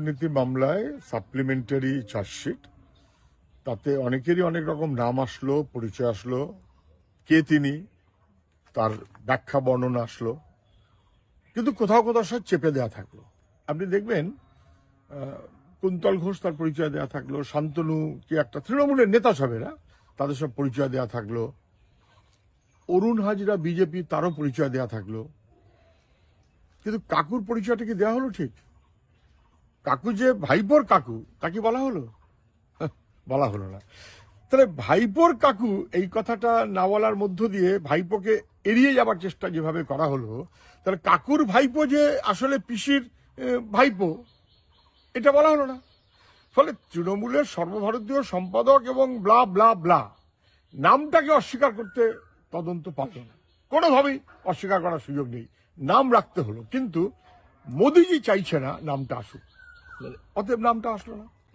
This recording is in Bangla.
দুর্নীতি মামলায় সাপ্লিমেন্টারি চার্জশিট তাতে অনেকেরই অনেক রকম নাম আসলো, পরিচয় আসলো, কে তিনি, তার ব্যাখ্যা, বর্ণনা আসলো। কিন্তু কোথাও কোথাও সব চেপে দেওয়া থাকল। আপনি দেখবেন কুন্তল ঘোষ তার পরিচয় দেওয়া থাকল, শান্তনু কি একটা তৃণমূলের নেতা সবেরা তাদের সব পরিচয় দেওয়া থাকল। অরুণ হাজরা বিজেপি তারও পরিচয় দেওয়া থাকল। কিন্তু কাকুর পরিচয়টা কি দেওয়া হলো ঠিক? কাকু যে ভাইপোর কাকু, তাকে বলা হলো? বলা হলো না। তাহলে ভাইপোর কাকু এই কথাটা না বলার মধ্য দিয়ে ভাইপোকে এড়িয়ে যাবার চেষ্টা যেভাবে করা হলো, তাহলে কাকুর ভাইপো যে আসলে পিসির ভাইপো, এটা বলা হলো না। ফলে তৃণমূলের সর্বভারতীয় সম্পাদক এবং ব্লা ব্লা ব্লা, নামটাকে অস্বীকার করতে তদন্ত পারল না। কোনোভাবেই অস্বীকার করার সুযোগ নেই। নাম রাখতে হলো, কিন্তু মোদিজি চাইছে না নামটা আসুক। অতএব নামটা আসলো না।